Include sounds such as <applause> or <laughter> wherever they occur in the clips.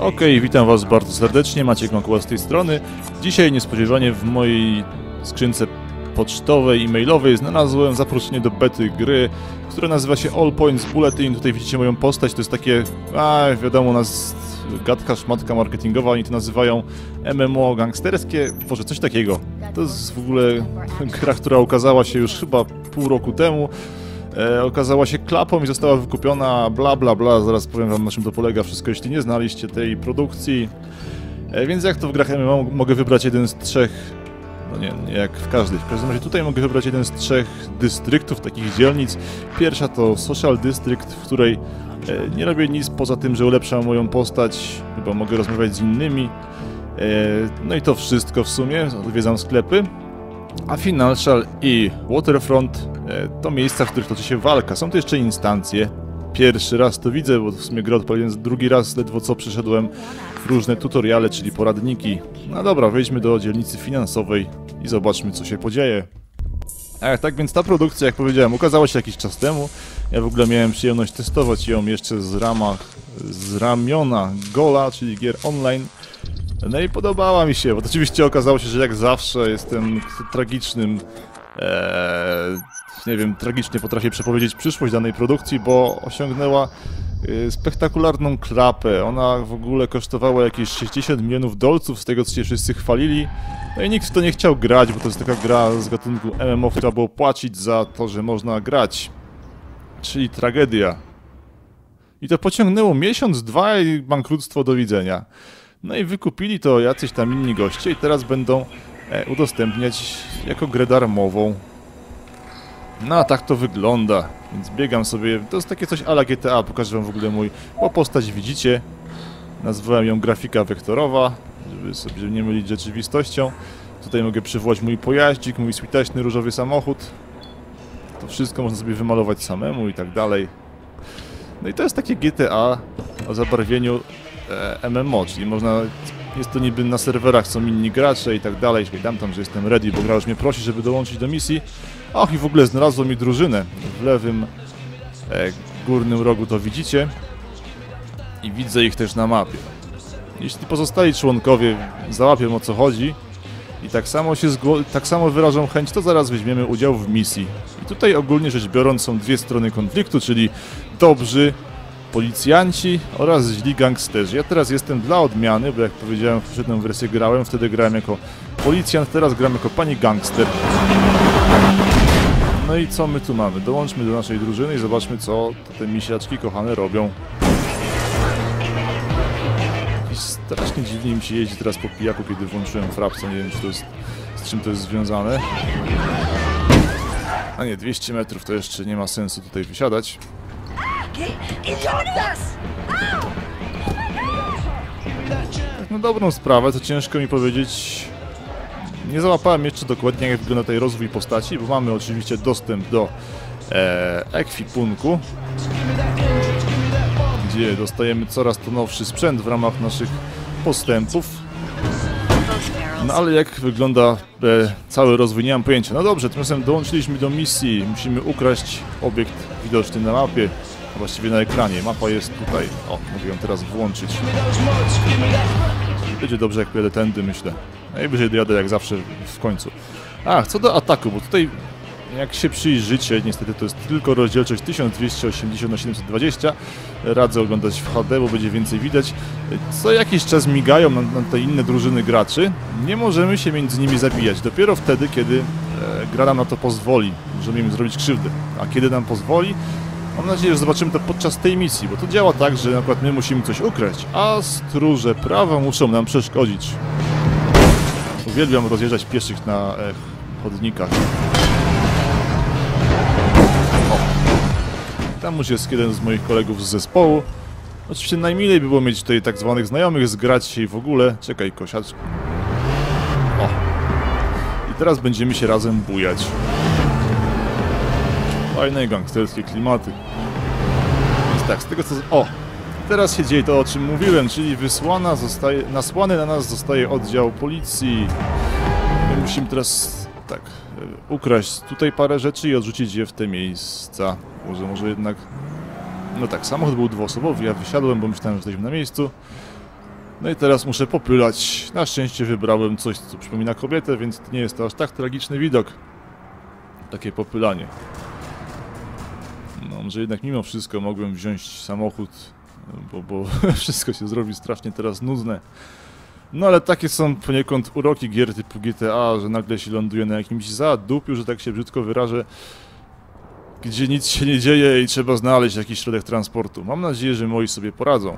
Okej, witam was bardzo serdecznie, Maciek Makuła z tej strony. Dzisiaj niespodziewanie w mojej skrzynce pocztowej i mailowej znalazłem zaproszenie do bety gry, która nazywa się All Points Bulletin. Tutaj widzicie moją postać, to jest takie, a wiadomo, nas gadka, szmatka marketingowa, oni to nazywają MMO gangsterskie, może coś takiego. To jest w ogóle gra, która ukazała się już chyba pół roku temu. E, okazała się klapą i została wykupiona, bla bla bla, zaraz powiem wam na czym to polega wszystko, jeśli nie znaliście tej produkcji. E, więc jak to w grach MMO mogę wybrać jeden z trzech, no nie, jak w każdej, w każdym razie tutaj mogę wybrać jeden z trzech dystryktów, takich dzielnic. Pierwsza to Social District, w której e, nie robię nic poza tym, że ulepszam moją postać, chyba mogę rozmawiać z innymi. E, no i to wszystko w sumie, odwiedzam sklepy. A Financial i Waterfront e, to miejsca, w których toczy się walka. Są to jeszcze instancje. Pierwszy raz to widzę, bo w sumie grę odpaliłem drugi raz, ledwo co przeszedłem różne tutoriale, czyli poradniki. No dobra, wejdźmy do dzielnicy finansowej i zobaczmy, co się podzieje. Tak więc ta produkcja, jak powiedziałem, ukazała się jakiś czas temu. Ja w ogóle miałem przyjemność testować ją jeszcze z ramach, z ramiona Gola, czyli gier online. No i podobała mi się, bo to oczywiście okazało się, że jak zawsze jestem tragicznym, ee, nie wiem, tragicznie potrafię przepowiedzieć przyszłość danej produkcji, bo osiągnęła e, spektakularną klapę. Ona w ogóle kosztowała jakieś 60 milionów dolców, z tego co się wszyscy chwalili. No i nikt w to nie chciał grać, bo to jest taka gra z gatunku MMO, która było płacić za to, że można grać. Czyli tragedia. I to pociągnęło miesiąc, dwa i bankructwo do widzenia. No i wykupili to jacyś tam inni goście i teraz będą e, udostępniać jako grę darmową. No a tak to wygląda, więc biegam sobie, to jest takie coś ala GTA, pokażę wam w ogóle mój, bo postać widzicie, nazwałem ją grafika wektorowa, żeby sobie nie mylić z rzeczywistością. Tutaj mogę przywołać mój pojaździk, mój switaśny różowy samochód. To wszystko można sobie wymalować samemu i tak dalej. No i to jest takie GTA o zabarwieniu MMO, czyli można, jest to niby na serwerach są inni gracze i tak dalej, czyli dam tam, że jestem ready, bo gra już mnie prosi, żeby dołączyć do misji. Och, i w ogóle znalazło mi drużynę w lewym e, górnym rogu, to widzicie. I widzę ich też na mapie. Jeśli pozostali członkowie załapią o co chodzi i tak samo, się tak samo wyrażą chęć, to zaraz weźmiemy udział w misji. I tutaj ogólnie rzecz biorąc są dwie strony konfliktu, czyli dobrzy policjanci oraz źli gangsterzy. Ja teraz jestem dla odmiany, bo jak powiedziałem w poprzednią wersję grałem, wtedy grałem jako policjant, teraz gram jako pani gangster. No i co my tu mamy? Dołączmy do naszej drużyny i zobaczmy co te misiaczki kochane robią. Jakiś strasznie dziwnie mi się jeździ teraz po pijaku, kiedy włączyłem frapsa, nie wiem czy to jest, z czym to jest związane. A nie, 200 metrów to jeszcze nie ma sensu tutaj wysiadać. Na dobrą sprawę, to ciężko mi powiedzieć. Nie załapałem jeszcze dokładnie jak wygląda tutaj rozwój postaci, bo mamy oczywiście dostęp do e, ekwipunku, gdzie dostajemy coraz to nowszy sprzęt w ramach naszych postępów. No ale jak wygląda e, cały rozwój, nie mam pojęcia. No dobrze, tymczasem dołączyliśmy do misji. Musimy ukraść obiekt widoczny na mapie właściwie na ekranie. Mapa jest tutaj. O, mogę ją teraz włączyć. Będzie dobrze jak pojadę tędy, myślę. Najwyżej dojadę jak zawsze w końcu. A, co do ataku, bo tutaj jak się przyjrzycie, niestety to jest tylko rozdzielczość 1280 na 720 radzę oglądać w HD, bo będzie więcej widać co jakiś czas migają na, na te inne drużyny graczy nie możemy się między nimi zabijać, dopiero wtedy, kiedy e, gra nam na to pozwoli, możemy im zrobić krzywdę, a kiedy nam pozwoli Mam nadzieję, że zobaczymy to podczas tej misji, bo to działa tak, że na przykład my musimy coś ukraść, a stróże prawa muszą nam przeszkodzić. Uwielbiam rozjeżdżać pieszych na e, chodnikach. O. Tam już jest jeden z moich kolegów z zespołu. Oczywiście najmilej by było mieć tutaj tak zwanych znajomych, zgrać się i w ogóle. Czekaj, kosiacz. O. I teraz będziemy się razem bujać. Fajne gangsterskie klimaty. Więc tak, z tego co... O! Teraz się dzieje to, o czym mówiłem, czyli wysłana zostaje... Nasłany na nas zostaje oddział policji. My musimy teraz, tak, ukraść tutaj parę rzeczy i odrzucić je w te miejsca. Może, może jednak... No tak, samochód był dwuosobowy, ja wysiadłem, bo myślałem, że jesteśmy na miejscu. No i teraz muszę popylać. Na szczęście wybrałem coś, co przypomina kobietę, więc nie jest to aż tak tragiczny widok. Takie popylanie. No, że jednak mimo wszystko mogłem wziąć samochód, bo, bo <laughs> wszystko się zrobi strasznie teraz nudne. No ale takie są poniekąd uroki gier typu GTA, że nagle się ląduje na jakimś zadupiu, że tak się brzydko wyrażę, gdzie nic się nie dzieje i trzeba znaleźć jakiś środek transportu. Mam nadzieję, że moi sobie poradzą.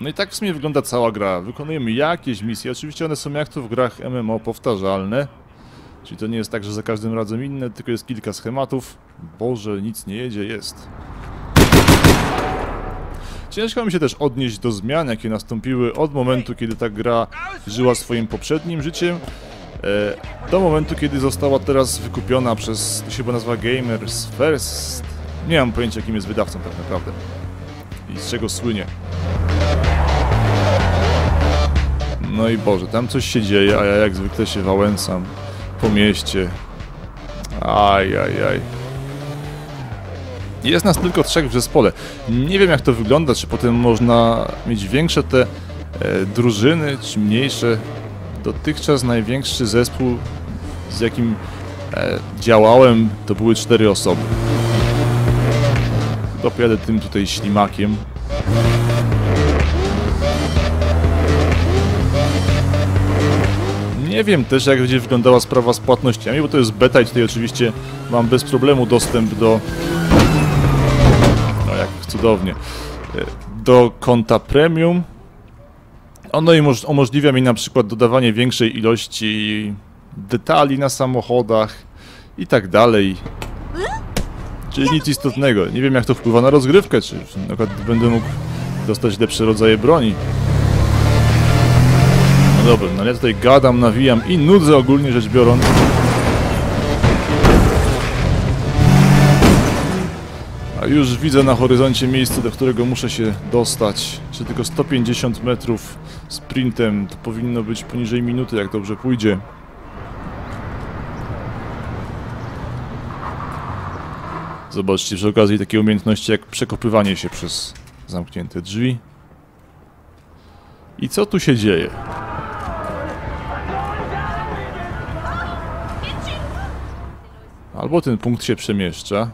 No i tak w sumie wygląda cała gra. Wykonujemy jakieś misje, oczywiście one są jak to w grach MMO powtarzalne. Czyli to nie jest tak, że za każdym razem inne, tylko jest kilka schematów. Boże, nic nie jedzie, jest. Ciężko mi się też odnieść do zmian, jakie nastąpiły od momentu, kiedy ta gra żyła swoim poprzednim życiem, e, do momentu, kiedy została teraz wykupiona przez, to się chyba nazywa Gamers First. Nie mam pojęcia, kim jest wydawcą tak naprawdę i z czego słynie. No i Boże, tam coś się dzieje, a ja jak zwykle się wałęsam po mieście. Aj, aj, aj. Jest nas tylko trzech w zespole. Nie wiem jak to wygląda, czy potem można mieć większe te e, drużyny, czy mniejsze. Dotychczas największy zespół, z jakim e, działałem, to były cztery osoby. Dopiadę tym tutaj ślimakiem. Nie wiem też jak będzie wyglądała sprawa z płatnościami, bo to jest beta i tutaj oczywiście mam bez problemu dostęp do... Cudownie. Do konta premium. Ono umożliwia mi na przykład dodawanie większej ilości detali na samochodach i tak dalej. Czyli nic istotnego. Nie wiem jak to wpływa na rozgrywkę, czy na przykład będę mógł dostać lepsze rodzaje broni. No dobra, no ja tutaj gadam, nawijam i nudzę ogólnie rzecz biorąc. Już widzę na horyzoncie miejsce, do którego muszę się dostać. Czy tylko 150 metrów sprintem, to powinno być poniżej minuty, jak dobrze pójdzie. Zobaczcie przy okazji takie umiejętności jak przekopywanie się przez zamknięte drzwi. I co tu się dzieje? Albo ten punkt się przemieszcza,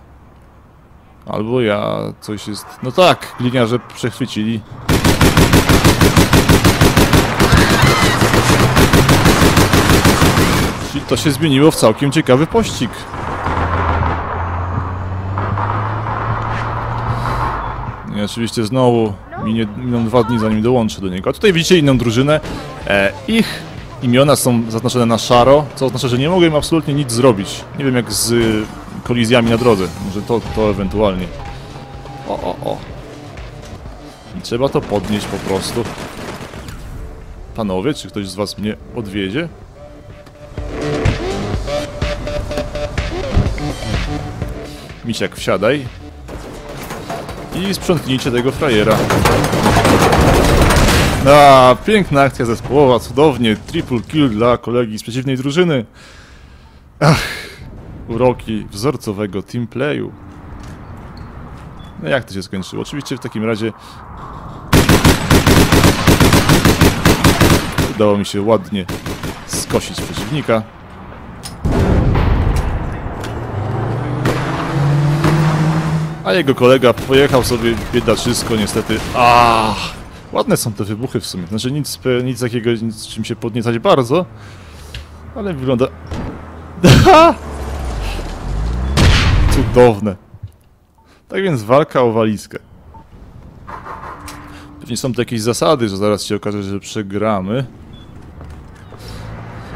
albo ja coś jest... No tak, gliniarze przechwycili. Czyli to się zmieniło w całkiem ciekawy pościg. I oczywiście znowu minie, miną dwa dni zanim dołączę do niego. A tutaj widzicie inną drużynę. E, ich imiona są zaznaczone na szaro, co oznacza, że nie mogłem absolutnie nic zrobić. Nie wiem jak z kolizjami na drodze. Może to, to ewentualnie. O, o, o. I trzeba to podnieść po prostu. Panowie, czy ktoś z was mnie odwiedzie? Misiak, wsiadaj. I sprzątnijcie tego frajera. A, piękna akcja zespołowa, cudownie. Triple kill dla kolegi z przeciwnej drużyny. Ach, uroki wzorcowego teamplayu. No jak to się skończyło? Oczywiście w takim razie udało mi się ładnie skosić przeciwnika. A jego kolega pojechał sobie biedaczysko niestety. Ah, ładne są te wybuchy w sumie. Znaczy nic, nic takiego, nic czym się podniecać bardzo. Ale wygląda... <laughs> Cudowne. Tak więc walka o walizkę. Pewnie są to jakieś zasady, że zaraz się okaże, że przegramy.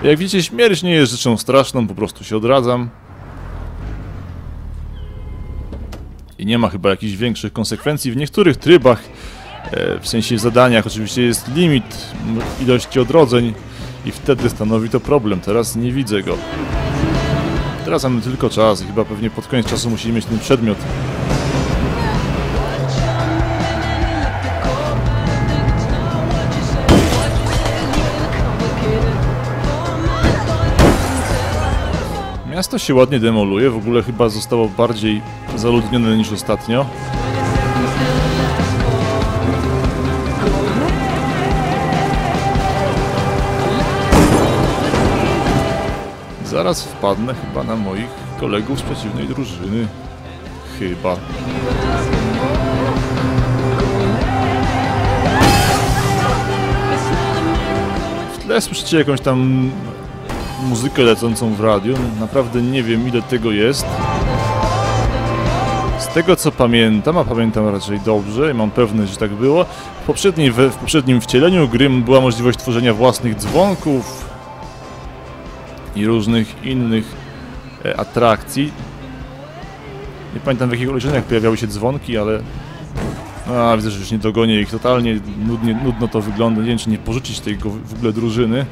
Jak widzicie, śmierć nie jest rzeczą straszną, po prostu się odradzam. i nie ma chyba jakichś większych konsekwencji. W niektórych trybach, e, w sensie zadaniach oczywiście jest limit ilości odrodzeń i wtedy stanowi to problem. Teraz nie widzę go. Teraz mamy tylko czas i chyba pewnie pod koniec czasu musimy mieć ten przedmiot. Miasto się ładnie demoluje, w ogóle chyba zostało bardziej zaludnione niż ostatnio. Zaraz wpadnę chyba na moich kolegów z przeciwnej drużyny. Chyba. W tle słyszycie jakąś tam muzykę lecącą w radiu. Naprawdę nie wiem ile tego jest. Z tego co pamiętam, a pamiętam raczej dobrze i mam pewność, że tak było, w, w poprzednim wcieleniu gry była możliwość tworzenia własnych dzwonków i różnych innych e, atrakcji. Nie pamiętam w jakich okoliczeniach pojawiały się dzwonki, ale... A, widzę, że już nie dogonię ich totalnie, nudnie, nudno to wygląda, nie wiem czy nie porzucić tej w ogóle drużyny.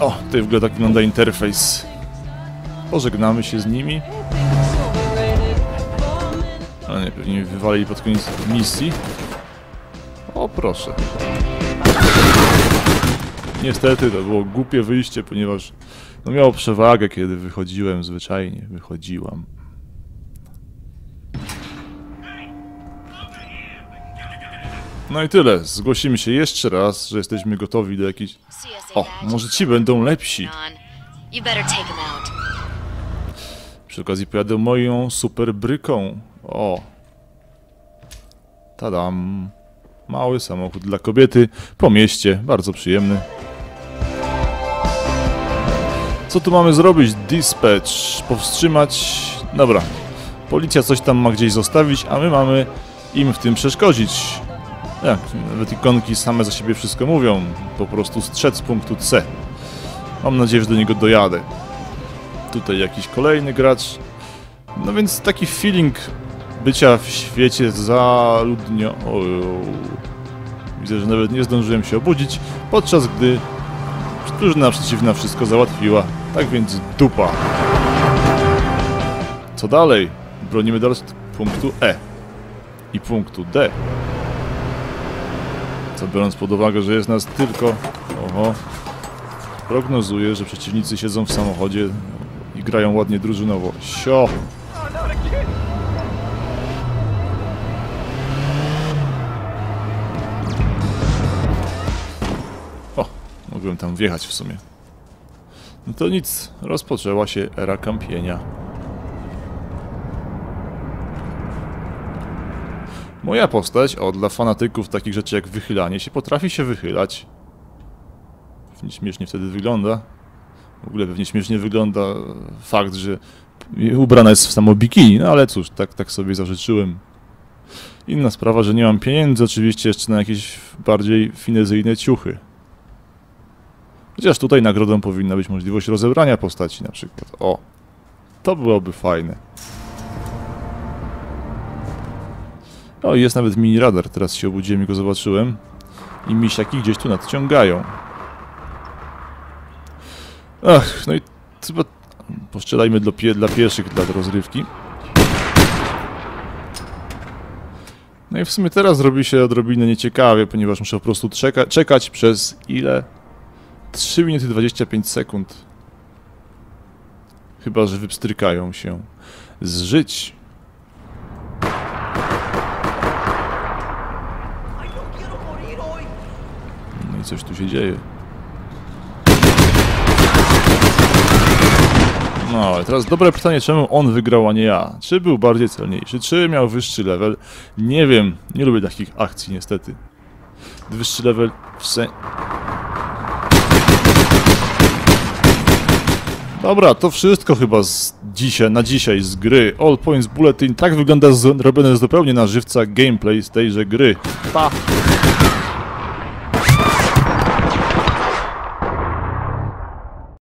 O, tutaj w ogóle tak wygląda interfejs. Pożegnamy się z nimi. Ale nie, pewnie wywalili pod koniec misji. O, proszę. Niestety to było głupie wyjście, ponieważ no miało przewagę, kiedy wychodziłem zwyczajnie. Wychodziłam. No i tyle. Zgłosimy się jeszcze raz, że jesteśmy gotowi do jakiejś... O, może ci będą lepsi. Przy okazji pojadę moją super bryką. O. Tadam. Mały samochód dla kobiety po mieście. Bardzo przyjemny. Co tu mamy zrobić? Dispatch. Powstrzymać. Dobra. Policja coś tam ma gdzieś zostawić, a my mamy im w tym przeszkodzić. Jak? Nawet ikonki same za siebie wszystko mówią. Po prostu strzec punktu C. Mam nadzieję, że do niego dojadę tutaj jakiś kolejny gracz. No więc taki feeling bycia w świecie zaludnio... Widzę, że nawet nie zdążyłem się obudzić, podczas gdy drużyna przeciwna wszystko załatwiła. Tak więc dupa. Co dalej? Bronimy dalej punktu E i punktu D. Co biorąc pod uwagę, że jest nas tylko... Oho. Prognozuję, że przeciwnicy siedzą w samochodzie i grają ładnie drużynowo. Sio! Mogłem tam wjechać w sumie. No to nic, rozpoczęła się era kampienia. Moja postać, o dla fanatyków takich rzeczy jak wychylanie się, potrafi się wychylać. Pewnie śmiesznie wtedy wygląda. W ogóle pewnie śmiesznie wygląda fakt, że ubrana jest w samo bikini, no ale cóż, tak, tak sobie zażyczyłem. Inna sprawa, że nie mam pieniędzy oczywiście jeszcze na jakieś bardziej finezyjne ciuchy. Chociaż tutaj nagrodą powinna być możliwość rozebrania postaci na przykład. O, to byłoby fajne. O, jest nawet mini radar, teraz się obudziłem i go zobaczyłem. I misiaki gdzieś tu nadciągają. Ach, no i chyba postrzelajmy dla, pie dla pierwszych, dla rozrywki. No i w sumie teraz robi się odrobinę nieciekawie, ponieważ muszę po prostu czeka czekać przez ile? 3 minuty 25 sekund. Chyba, że wypstrykają się. Zżyć. No i coś tu się dzieje. No, ale teraz dobre pytanie, czemu on wygrał, a nie ja? Czy był bardziej celniejszy? Czy miał wyższy level? Nie wiem, nie lubię takich akcji niestety. Wyższy level w sen... Dobra, to wszystko chyba z dzisiaj, na dzisiaj z gry. All Points Bulletin. Tak wygląda zrobione zupełnie na żywca gameplay z tejże gry. Pa!